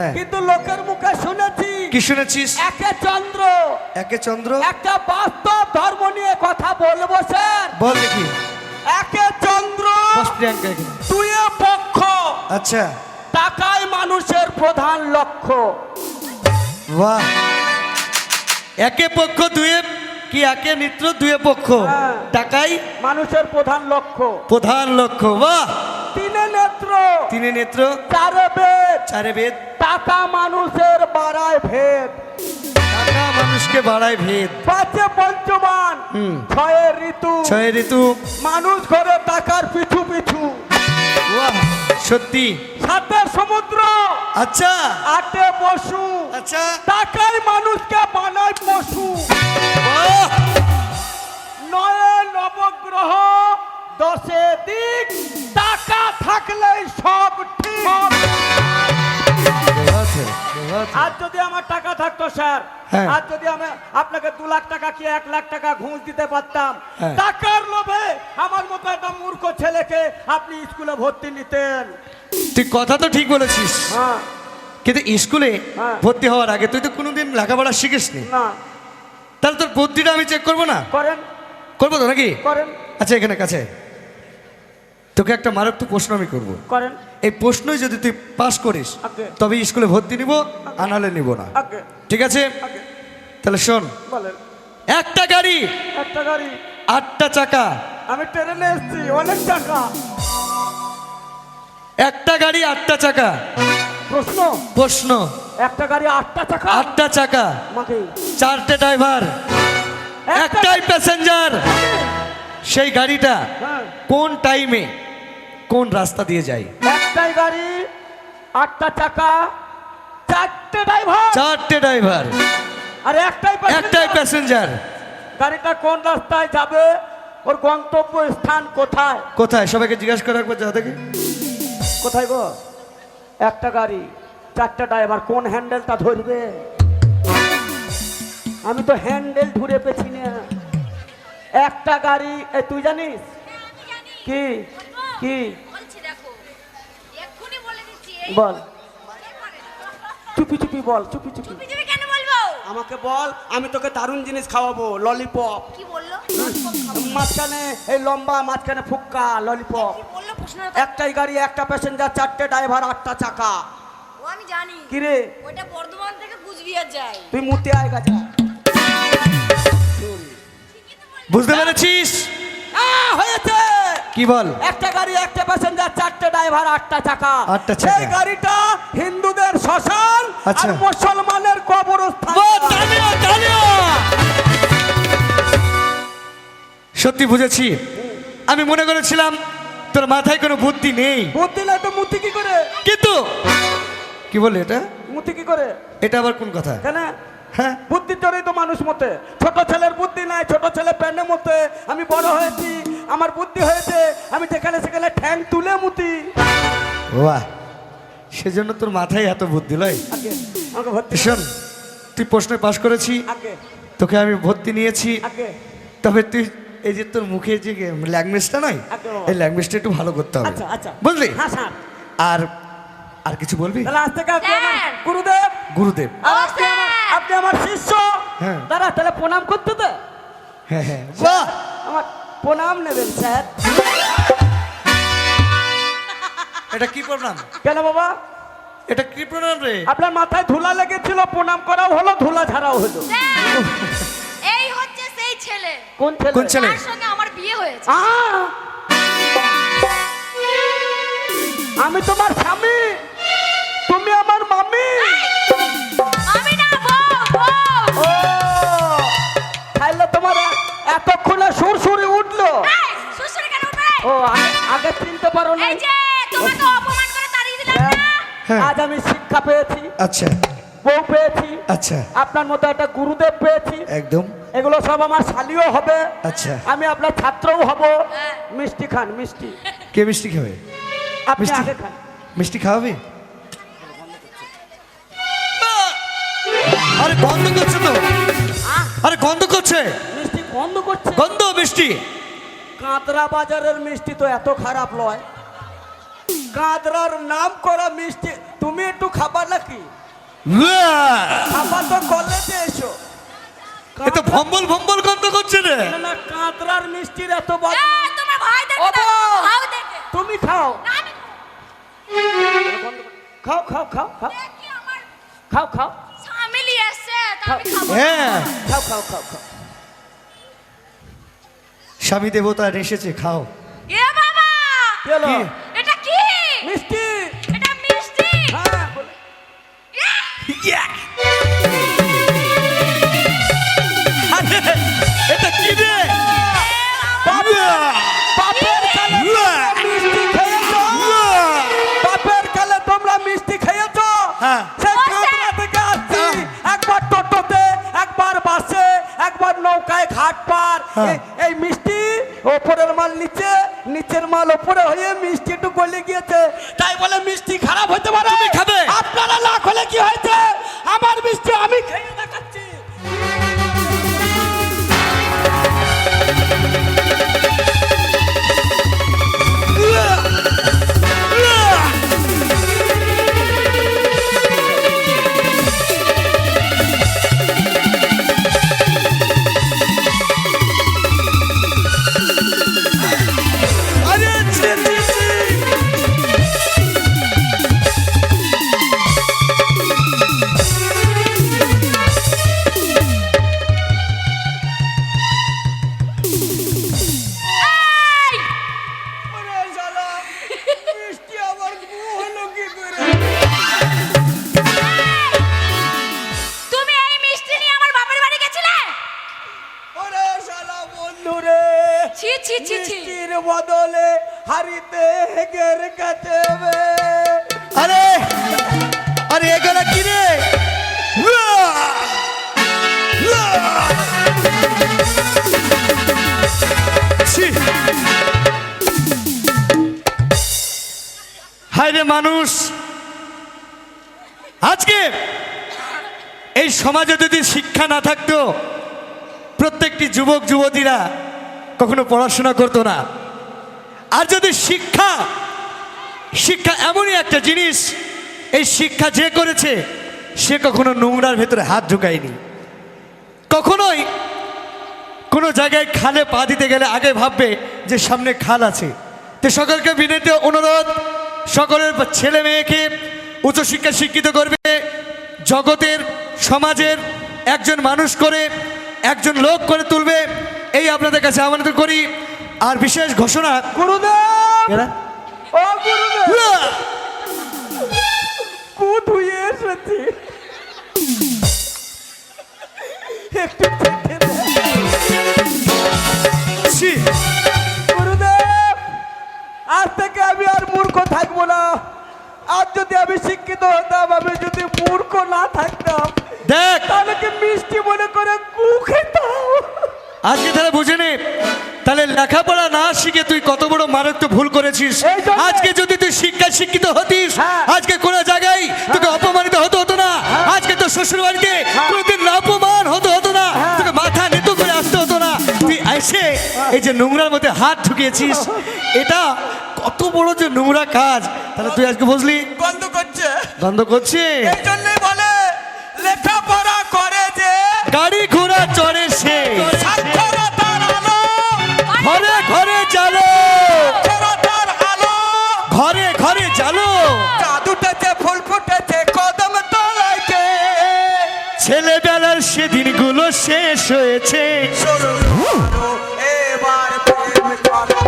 হ্যাঁ। কিন্তু লোকের মুখে শুনেছি কি শুনেছিস? একে চন্দ্র একে চন্দ্র? একটা বাস্তব ধর্ম নিয়ে কথা বলব স্যার। বল দেখি। একে চন্দ্র। দুয়ে পক্ষ। আচ্ছা। টাকাই মানুষের প্রধান লক্ষ্য। বাহ। একে পক্ষ দুয়ে কি একে মিত্র দুয়ে পক্ষ? হ্যাঁ। টাকাই মানুষের প্রধান লক্ষ্য। প্রধান লক্ষ্য বাহ। নেত্র। তিনে নেত্র। চারে বেদ। চারে বেদ। টাকা মানুষের বাড়ায় ভেদ। টাকা মানুষকে বাড়ায় ভেদ। পাঁচে পঞ্চমান। ছয়ে ঋতু। ছয় ঋতু। মানুষ ঘরে টাকার পিছু পিছু। সত্যি। সাথে সমুদ্র। আচ্ছা। আটে পশু। আচ্ছা। টাকাই মানুষকে বানায় পশু। নয়ে নবগ্রহ দশে দিক। টাকা থাকলেই সব ঠিক। আর যদি আমার টাকা থাকতো স্যার হ্যাঁ। আর যদি আমি আপনাকে দু লাখ টাকা কি এক লাখ টাকা ঘুষ দিতে পারতাম? হ্যাঁ। টাকার লোভে আমার মতো একটা মূর্খ ছেলেকে আপনি স্কুলে ভর্তি নিতেন। তুই কথা তো ঠিক বলেছিস। হ্যাঁ। কিন্তু স্কুলে হ্যাঁ। ভর্তি হওয়ার আগে তুই তো কোনোদিন লেখাপড়া শিখিসনি। না। তাহলে তোর বুদ্ধিটা আমি চেক করব না? করেন। করব তো নাকি? করেন। আচ্ছা এখানে কাছে। তোকে একটা মারাত্মক প্রশ্ন আমি করব। করেন। এই প্রশ্নই যদি তুই পাস করিস তবে স্কুলে ভর্তি নিব আনালে নিব না। ঠিক আছে? তাহলে শোন। একটা গাড়ি একটা গাড়ি। আটটা চাকা। আমি ট্রেনে এসেছি অনেক টাকা একটা গাড়ি আটটা চাকা। প্রশ্ন? প্রশ্ন। একটা গাড়ি আটটা চাকা? আটটা চাকা। চারটে ড্রাইভার। একটাই প্যাসেঞ্জার। সেই গাড়িটা হ্যাঁ। কোন টাইমে কোন রাস্তা দিয়ে যায় একটাই গাড়ি আটটা চাকা চারটে ড্রাইভার। চারটে ড্রাইভার। আর একটাই একটাই প্যাসেঞ্জার গাড়িটা কোন রাস্তায় যাবে? ওর গন্তব্য স্থান কোথায়? কোথায়? সবাইকে জিজ্ঞাসা করে রাখব যা থেকে কোথায় গো? একটা গাড়ি চারটা ড্রাইভার কোন হ্যান্ডেলটা ধরবে? আমি তো হ্যান্ডেল ধরে পেছি না। একটা গাড়ি এ তুই জানিস? কি কি? দেখো এক্ষুনি বলে। চুপি চুপি বল চুপি চুপি। পৃথিবী কেন বলব? আমাকে বল আমি তোকে দারুণ জিনিস খাওয়াবো ললিপপ কি বলল? মাঝখানে এই লম্বা মাঝখানে ফুক্কা ললিপপ কি একটাই গাড়ি একটা প্যাসেঞ্জার চারটে ড্রাইভার আটটা চাকা। ও আমি জানি। কিরে ওটা বর্ধমান থেকে কুচবিহার যায়। তুই মুতে আয় গাছা। বুঝতে পেরেছিস? হয়েছে! কি বল? একটা গাড়ি একটা প্যাসেঞ্জার চারটে ড্রাইভার আটটা চাকা। আটটা চাকা। এই গাড়িটা হিন্দুদের শ্মশান আচ্ছা। আর মুসলমানের কবরস্থান! সত্যি বুঝেছি। আমি মনে করেছিলাম তোর মাথায় কোনো বুদ্ধি নেই। বুদ্ধি নাই তো মুতি কি করে? কিন্তু কি বলে এটা? মুতি কি করে? এটা আবার কোন কথা? কেন? হ্যাঁ? বুদ্ধির জন্যই তো মানুষ মতে। ছোট ছেলের বুদ্ধি নাই ছোট ছেলে প্যান্ডে মতে। আমি বড় হয়েছি আমার বুদ্ধি হয়েছে আমি যেখানে সেখানে ঠ্যাং তুলে মুতি। বাহ সেজন্য তোর মাথায় এত বুদ্ধি লয়। আগে আমাকে ভর্তি শোন তুই প্রশ্নে পাশ করেছি আগে। তোকে আমি ভর্তি নিয়েছি। আগে। তবে তুই এই যে তোর মুখে যে ল্যাঙ্গুয়েজটা নয় এই ল্যাঙ্গুয়েজটা একটু ভালো করতে হবে। আচ্ছা আচ্ছা। বুঝলি? হ্যাঁ স্যার। আর আর কিছু বলবি? গুরুদেব। গুরুদেব। আপনি আমার শিষ্য? হ্যাঁ। দাদা তাহলে প্রণাম করতে তো। হ্যাঁ হ্যাঁ। বাহ আমার প্রণাম নেবেন স্যার। এটা কি প্রণাম? কেন বাবা? এটা কি প্রণাম রে? আপনার মাথায় ধুলা লেগেছিল প্রণাম করাও হলো ধুলা ঝাড়াও হলো। এই হচ্ছে সেই ছেলে। কোন ছেলে? কোন ছেলে? তার সঙ্গে আমার বিয়ে হয়েছে। আমি তোমার স্বামী। পারো না এই যে তোমাকে অপমান করে তাড়িয়ে দিলাম না। হ্যাঁ। আজ আমি শিক্ষা পেয়েছি আচ্ছা। বউ পেয়েছি আচ্ছা। আপনার মতো একটা গুরুদেব পেয়েছি। একদম। এগুলো সব আমার শালিও হবে। আচ্ছা। আমি আপনার ছাত্রও হব। হ্যাঁ। মিষ্টি খান মিষ্টি। কে মিষ্টি খাবে? আপনি মিষ্টি? আগে খান। মিষ্টি খাওয়াবি? আরে গন্ধ করছে তো। আরে গন্ধ করছে। মিষ্টি বন্ধ করছে। গন্ধ মিষ্টি। কাঁতরা বাজারের মিষ্টি তো এত খারাপ নয় কাঁদরার নাম করা মিষ্টি তুমি একটু খাবার নাকি? খাবার তো কলেজে এসো। এ তো ভম্বল ভম্বল গন্ধ করছে রে। না, কাঁদরার মিষ্টির এত তোমার ভাই দেখে। তুমি খাও। খাও খাও খাও খাও। দেখি আমার খাও খাও। স্বামী এসছে, তা আমি খাব। না। হ্যাঁ। খাও খাও খাও খাও। স্বামী দেবতা এসেছে খাও। এ বাবা! কি এটা কি? মিষ্টি। এটা মিষ্টি? হ্যাঁ আরে, এটা কি রে? বাপের কালে তোমরা মিষ্টি খেয়েছো? বাপের কালে তোমরা মিষ্টি খেয়েছো? হ্যাঁ। সেই কাঁকড়া থেকে আসছি। একবার টোটোতে একবার বাসে একবার নৌকায় ঘাট পার। হ্যাঁ। এই- এই মিষ্টি ওপরের মাল নিচে, নিচের মাল ওপরে হয়ে মিষ্টি একটু গলে গিয়েছে। তাই বলে মিষ্টি খারাপ হতে পারে? ছি ছি মিষ্টির বদলে হাড়িতে হেগের কাছে। আরে আরে, এগুলা কি রে। হায় রে মানুষ। আজকে এই সমাজে যদি শিক্ষা না থাকতো, প্রত্যেকটি যুবক, যুবতীরা কখনো পড়াশোনা করতো না। আর যদি শিক্ষা শিক্ষা এমনই একটা জিনিস, এই শিক্ষা যে করেছে, সে কখনো নোংরার ভেতরে হাত ঢুকায়নি। কখনোই কোনো জায়গায় খালে পা দিতে গেলে আগে ভাববে যে সামনে খাল আছে। তো সকলকে বিনীত অনুরোধ, সকলের ছেলে মেয়েকে উচ্চশিক্ষা শিক্ষিত করবে, জগতের, সমাজের একজন মানুষ করে, একজন লোক করে তুলবে এই আপনাদের কাছে আমানত করি। আর বিশেষ ঘোষণা গুরুদেব! ও গুরুদেব! কু ধুয়ে এসেছি। একটু চেখে দে। ছি, গুরুদেব আজ থেকে আমি আর মূর্খ থাকব না। আজ যদি আমি শিক্ষিত হতাম আমি যদি মূর্খ না থাকতাম দেখ! তাহলে কি মিষ্টি মনে করে কু আজকে তাহলে বুঝে নে। তাহলে লেখাপড়া না শিখে তুই কত বড় মারাত্মক ভুল করেছিস। আজকে যদি তুই শিক্ষায় শিক্ষিত হতিস হ্যাঁ। আজকে কোন জায়গায় তোকে অপমানিত হতে হতো না। আজকে তোর শ্বশুর বাড়িতে কোনোদিন অপমান হতে হতো না। হ্যাঁ। তোকে মাথা নিতু করে আসতে হতো না। তুই এসে এই যে নোংরার মধ্যে হাত ঢুকিয়েছিস এটা কত বড় যে নোংরা কাজ। তাহলে তুই আজকে বুঝলি? বন্ধ করছে। বন্ধ করছে? এই জন্যই বলে লেখাপড়া করে যে গাড়ি ঘোড়া চড়ে সে। ঘরে ঘরে চালো ঘরে ঘরে চালো চাঁদ ফুল ফুটেছে কদম তলাইতে ছেলেবেলার সেদিনগুলো শেষ হয়েছে। এবার প্রেম করা।